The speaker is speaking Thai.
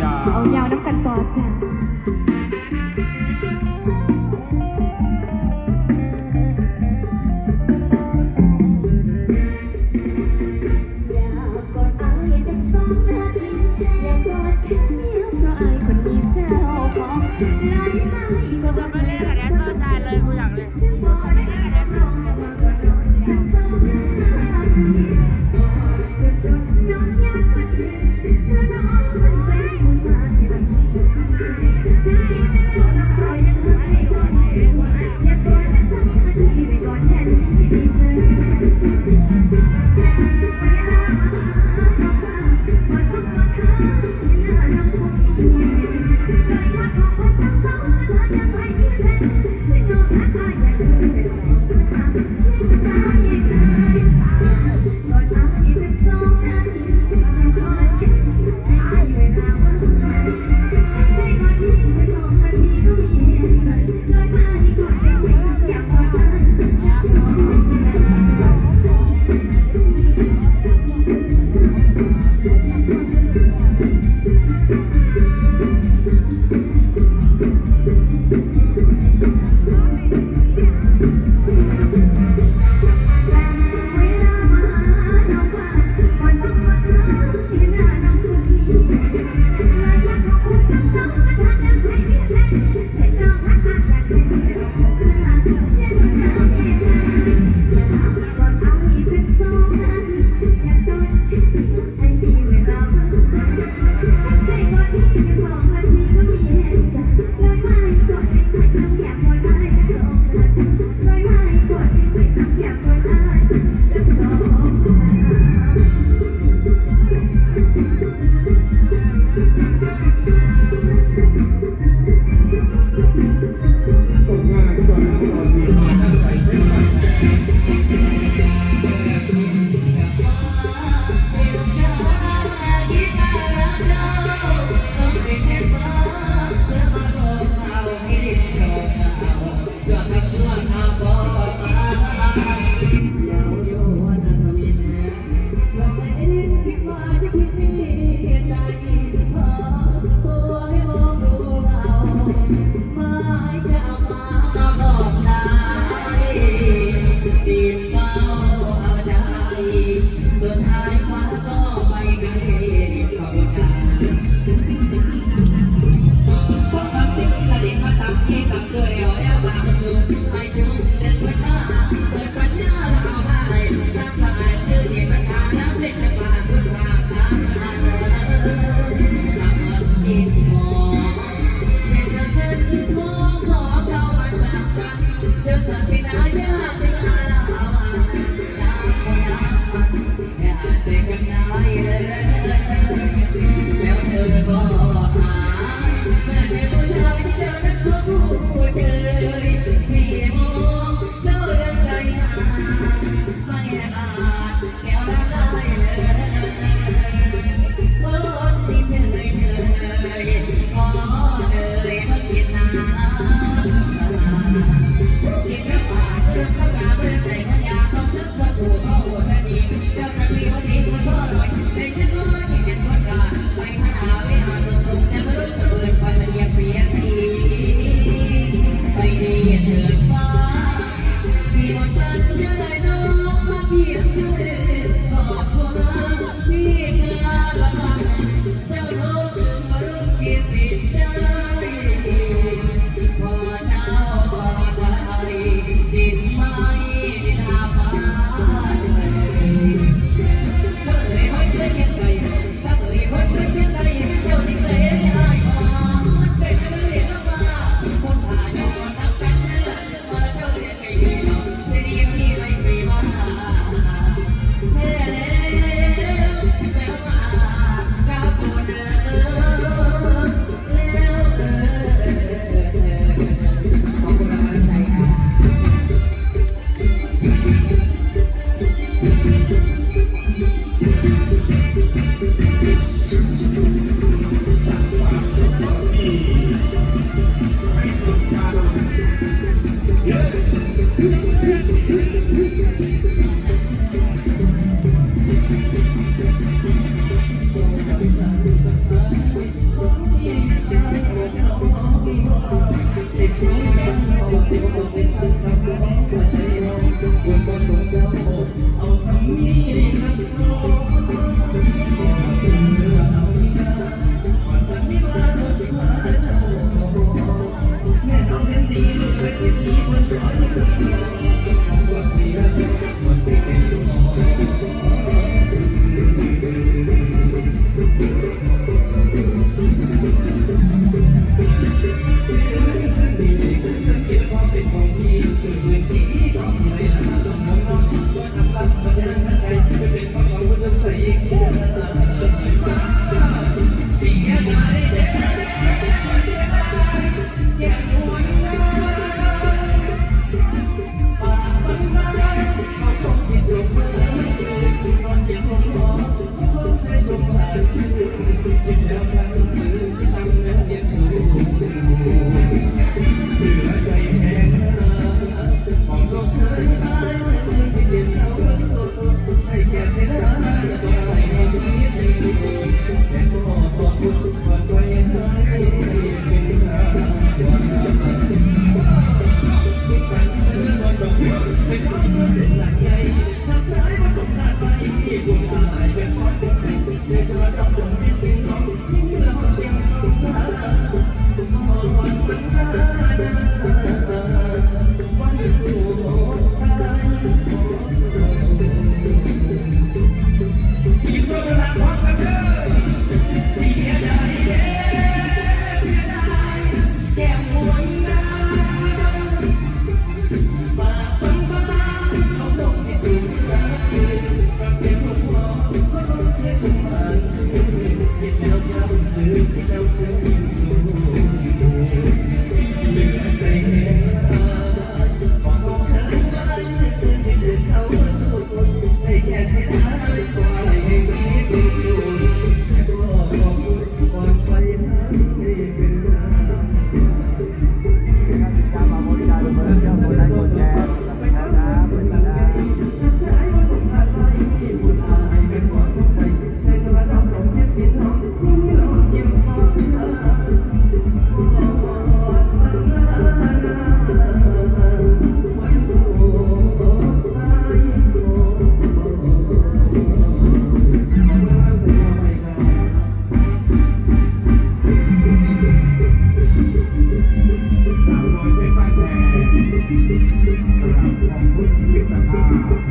ยาเอายาวน้ำกันต่อจ้ะอย่ากอดแค่เมียวเพราะอายคนที่เจ้าของไหลมา I'm not I. ಇಪ್ಪತ್ತೆರಡು ราบของพุทธวิสา